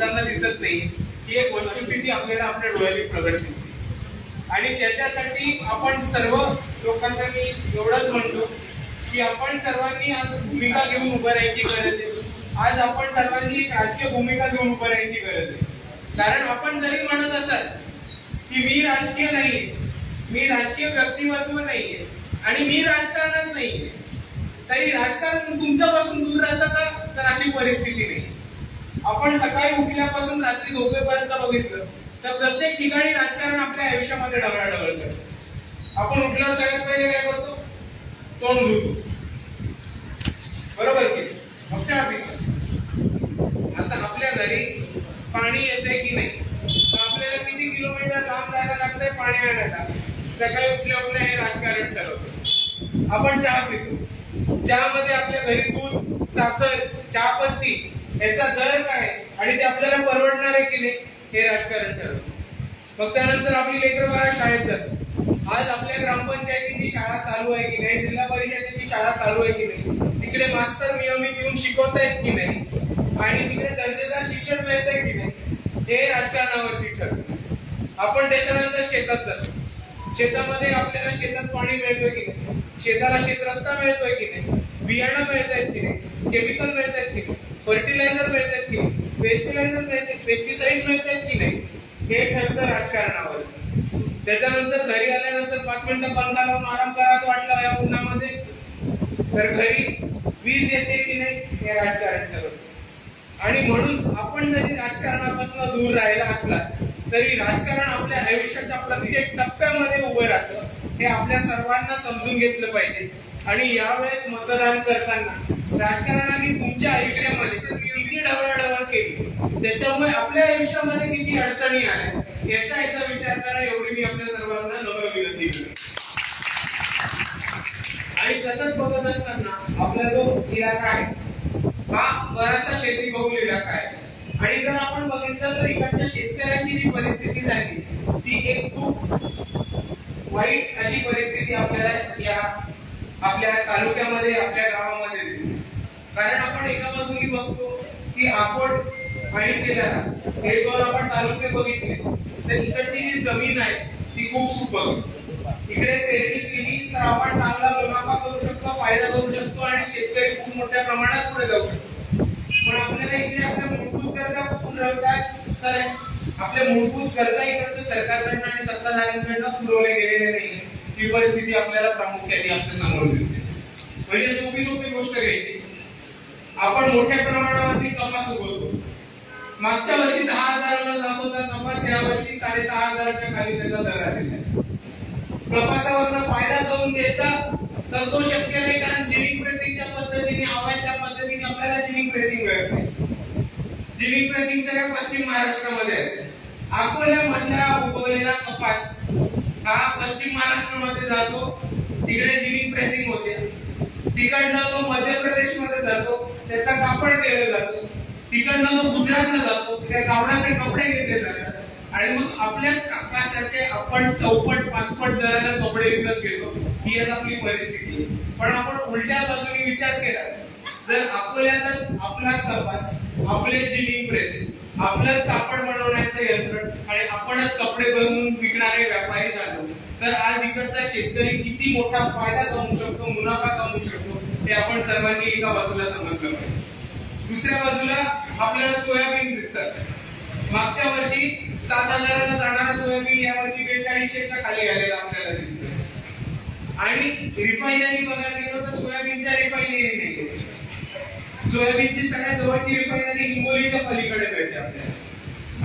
त्यांना दिसत नाही. ही एक वस्तुस्थिती आपल्याला आपल्या डोळ्याने प्रगट होते. आणि त्याच्यासाठी आपण सर्व लोकांना मी एवढंच म्हणतो की आपण सर्वांनी आज भूमिका घेऊन उभं राहायची गरज आहे. आज आपण सर्वांनी राजकीय भूमिका घेऊन उभं राहायची गरज आहे. कारण आपण जरी म्हणत असाल की मी राजकीय नाही मी राजकीय व्यक्तिमत्व नाहीये आणि मी राजकारणात नाहीये तरी राजकारण तुमच्यापासून दूर राहतं का? तर अशी परिस्थिती नाही. आपण सकाळी उठल्यापासून रात्री झोपेपर्यंत बघितलं तर प्रत्येक ठिकाणी राजकारण आपल्या आयुष्यामध्ये ढवळाढवळ करतं. आपण उठल्यावर सगळ्यात पहिले काय करतो? तोंड धुतो. बरोबर की? मग चहा पितो. आता आपल्या घरी पाणी येतंय की नाही? तर आपल्याला किती किलोमीटर लांब जायला लागतंय? पाणी आणायला. सकाळी उठल्या उठल्या हे राजकारण ठरवतो. आपण चहा पितो. चहामध्ये आपल्या घरी दूध साखर चहापत्ती याचा दर काय? आणि ते आपल्याला परवडणार आहे की नाही हे राजकारण ठरवतं मग त्यानंतर आपली लेकर बाळा शाळेत जातात. आज आपल्या ग्रामपंचायतीची शाळा चालू आहे की नाही जिल्हा परिषदेची शाळा चालू आहे की नाही तिकडे मास्तर नियमित येऊन शिकवतायत की नाही आणि तिकडे दर्जेदार शिक्षण मिळत आहे की नाही हे राजकारणावरती ठरतं आपण त्याच्यानंतर शेतात जातो. शेतामध्ये आपल्याला शेतात पाणी मिळतोय की नाही? शेताला शेत रस्ता मिळतोय की नाही? बियाणं मिळत आहेत की नाही? केमिकल मिळत आहेत की नाही? फर्टिलायझर मिळत आहेत की नाही? पेस्टिलायझर मिळत आहेत पेस्टिसाइड मिळत आहेत की नाही? हे ठरतं राजकारणावर. त्याच्यानंतर घरी आल्यानंतर पाच मिनिटं पंखा लावून आराम करायला वाटलं या उन्हामध्ये. तर घरी वीज येते की नाही हे राजकारण ठरवत. आणि म्हणून आपण जरी राजकारणापासून दूर राहिला असला तरी राजकारण आपल्या आयुष्याच्या प्रत्येक टप्प्यामध्ये उभं राहतं. हे आपल्या सर्वांना समजून घेतलं पाहिजे. आणि यावेळेस मतदान करताना राजकारणाने तुमच्या आयुष्यामध्ये किती ढवळाढवळ केली. त्याच्यामुळे आपल्या आयुष्यामध्ये किती अडचणी आल्या? याचा एकदा विचार करा एवढी मी आपल्या सर्वांना नम्र विनंती करतो. आणि तसंच बघत असताना आपला जो इलाका आहे हा बराचसा शेती बहुल इलाका आहे आणि जर आपण बघितलं तर इकडच्या शेतकऱ्यांची जी परिस्थिती झाली ती एक खूप वाईट अशी परिस्थिती आपल्याला या आपल्या तालुक्यामध्ये आपल्या गावामध्ये कारण आपण एका बाजूनी बघतो की आपण आणि तेलारा हे जर आपण तालुके बघितले तर तिकडची जी जमीन आहे ती खूप सुपक इकडे पेरणी केली तर आपण चांगला मुनाफा करू शकतो फायदा करू शकतो आणि शेतकरी खूप मोठ्या प्रमाणात पुढे जाऊ शकतो. पण आपल्याला इकडे आपल्या मूलभूत गरजा पुरवतात तर आपल्या मूलभूत गरजा इकडचं सरकारकडनं आणि सत्ताधाऱ्यांकडनं पुरवले गेलेले नाही. ही परिस्थिती आपल्याला प्रामुख्याने आपल्यासमोर दिसते. म्हणजे सोपी सोपी गोष्ट घ्यायची. आपण मोठ्या प्रमाणावरती कपास उगवतो. मागच्या वर्षी दहा हजाराला जात होता कपास या वर्षी साडेसहा हजाराच्या खाली त्याचा दर आलेला आहे. कपासावरनं फायदा करून घ्यायचा तर तो शक्य नाही कारण जिनिंग प्रेसिंगच्या पद्धतीने हवाय त्या पद्धतीने आपल्याला जिनिंग प्रेसिंग मिळत नाही. जिनिंग प्रेसिंग सगळ्या पश्चिम महाराष्ट्रामध्ये आहे. अकोल्यामधला उगवलेला कपास हा पश्चिम महाराष्ट्रामध्ये जातो तिकडे जिनिंग प्रेसिंग होते. तिकडनं तो मध्य प्रदेशमध्ये जातो. त्याचा कापड केलं जातं. तिकडनं तो गुजरातला जातो. त्या गावडाचे कपडे घेतले जातात. आणि मग आपल्याच कापसाचे आपण चौपट पाचपट दराला कपडे विकत घेतो. ही आज आपली परिस्थिती पण आपण उलट्या बाजूने विचार केला जर अकोल्यातच आपलाच कपास आपले जिनिंग प्रेस आपलंच कापड बनवण्याचं यंत्र आणि आपणच कपडे बनवून विकणारे व्यापारी झालो तर आज इकडचा शेतकरी किती मोठा फायदा कमवू शकतो मुनाफा कमवू शकतो ते आपण सर्वांनी एका बाजूला समजलं पाहिजे दुसऱ्या बाजूला आपल्याला सोयाबीन दिसतात. मागच्या वर्षी सात हजाराला जाणारा सोयाबीन या वर्षी बेचाळीसशेच्या खाली आलेला आपल्याला दिसतो आणि रिफायनरी बघायला गेलो तर सोयाबीनच्या रिफायनरी नाही. सोयाबीनची सगळ्यात जवळची रिफायनरी हिंगोलीच्या पलीकडे मिळते आपल्याला.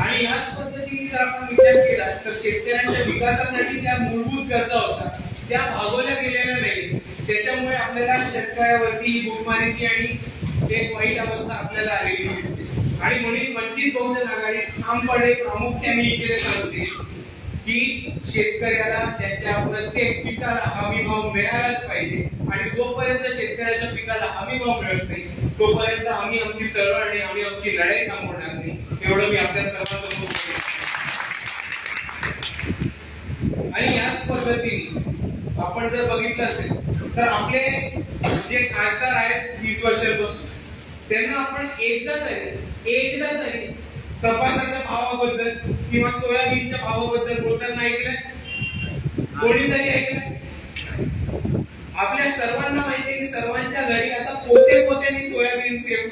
आणि याच पद्धतीने जर आपण विचार केला तर शेतकऱ्यांच्या विकासासाठी ज्या मूलभूत गरजा होत्या त्या भागवल्या गेलेल्या नाही त्याच्यामुळे आपल्याला शेतकऱ्यावरती भूकमारीची आणि एक वाईट अवस्था आपल्याला आलेली दिसते. आणि म्हणून वंचित बहुजन आघाडी ठामपणे प्रामुख्याने इकडे सांगते की शेतकऱ्याला त्याच्या प्रत्येक पिकाला हमी भाव मिळालाच पाहिजे. आणि जोपर्यंत शेतकऱ्याच्या पिकाला हमी भाव मिळत नाही तोपर्यंत आम्ही आमची चळवळ आणि आम्ही आमची लढाई थांबवणार नाही. एवढं मी आपल्या सर्वांसमोर आणि याच पद्धतीने आपण जर बघितलं असेल तर आपले जे खासदार आहेत वीस वर्षांपासून त्यांना आपण एकदा तरी एकदा तरी कपासाच्या भावाबद्दल किंवा सोयाबीनच्या भावाबद्दल बोलताना ऐकलंय? कोणीतरी ऐकलंय? आपल्या सर्वांना माहितीये की सर्वांच्या घरी आता पोते पोत्यांनी सोयाबीन सेव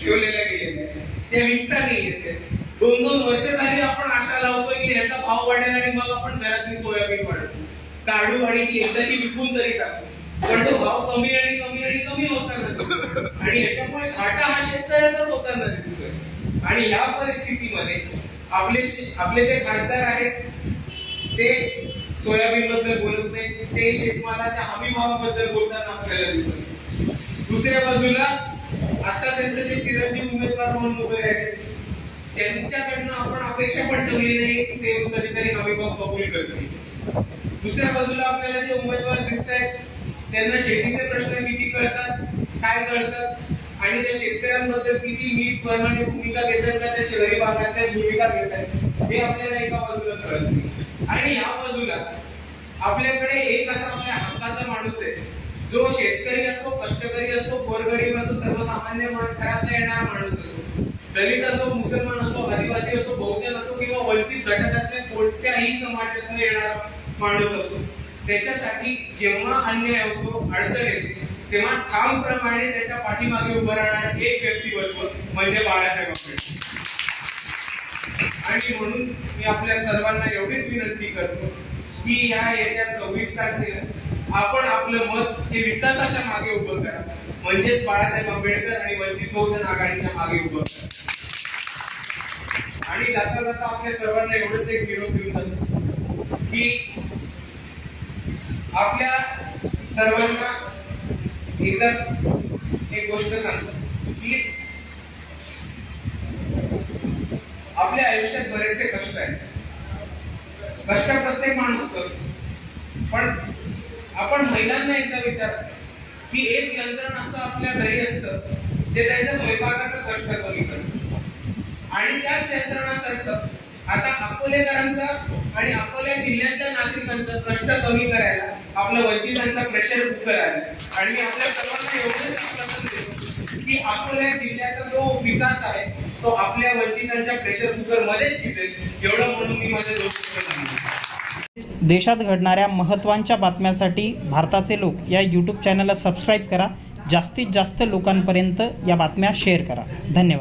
ठेवलेल्या गेलेल्या त्या ते विकता नाही येते दोन दोन वर्ष झाली आपण आशा लावतोय की याचा भाव वाढेल आणि मग आपण घरातली सोयाबीन वाढतो काढू आणि एकदाची विकून तरी टाकू. पण तो भाव कमी आणि कमी आणि कमी होताना आणि याच्यामुळे घाटा हा शेतकऱ्यांनाच होताना दिसतोय आणि या परिस्थितीमध्ये आपले आपले जे खासदार आहेत ते सोयाबीन बद्दल बोलत नाही ते शेतमालाच्या हमी भावाबद्दल बोलताना आपल्याला दिसत दुसऱ्या बाजूला आता त्यांचे जे चिरंजीव उमेदवार म्हणून उभे आहेत त्यांच्याकडनं आपण अपेक्षा पण ठेवली नाही की ते कधीतरी हमी भाव कबूल करतील. दुसऱ्या बाजूला आपल्याला जे उमेदवार दिसत आहेत त्यांना शेतीचे प्रश्न किती कळतात काय कळतात? आणि त्या शेतकऱ्यांबद्दल किती नीट प्रमाणे भूमिका घेतात का? त्या शहरी भागातल्या भूमिका घेतात हे आपल्याला एका बाजूला कळत नाही. आणि या बाजूला आपल्याकडे एक असा आपल्या हक्काचा माणूस आहे. जो शेतकरी असतो कष्टकरी असतो गोरगरीब असो सर्वसामान्य घरातला येणारा माणूस असो दलित असो मुसलमान असो आदिवासी असो बहुजन असो किंवा वंचित घटकातल्या कोणत्याही समाजातून येणारा माणूस असो त्याच्यासाठी जेव्हा अन्याय होतो अडचण येते तेव्हा ठामप्रमाणे त्याच्या पाठीमागे उभं राहणार एक व्यक्तिमत्व म्हणजे बाळासाहेब आंबेडकर. आणि म्हणून मी आपल्या सर्वांना एवढीच विनंती करतो की या येत्या सव्वीस तारखेला आपण आपलं मत हे विकासाच्या मागे उभं करा. म्हणजेच बाळासाहेब आंबेडकर आणि वंचित बहुजन आघाडीच्या मागे उभं करा. आणि जाता जाता आपल्या सर्वांना एवढंच एक निरोप देऊन जातो की आपल्या सर्वांना एकदा एक गोष्ट सांगतो की आपल्या आयुष्यात बरेचसे कष्ट आहेत. कष्ट प्रत्येक माणूस करतो. पण आपण महिलांना एकदा विचार की एक यंत्रण असं आपल्या घरी असतं जे त्यांच्या स्वयंपाकाचं कष्ट कमी करतं. आणि त्याच यंत्रणासारखं अकोलेकरांचा आणि अकोल्या जिल्ह्यातल्या नागरिकांचा कष्ट कमी करायला आपलं वंचितांचा प्रेशर कुकर आहे आणि मी आपल्या सर्वांना एवढंच आश्वासन देतो की अकोल्या जिल्ह्याचा जो विकास आहे तो आपल्या वंचितांच्या प्रेशर कुकर मध्येच शिजेल एवढं म्हणून मी माझ्या दोस्त देशात घडणाऱ्या महत्त्वांच्या बातम्यांसाठी भारताचे लोक या यूट्यूब चॅनलला सबस्क्राईब करा. जास्तीत जास्त लोकांपर्यंत या बातम्या शेअर करा. धन्यवाद.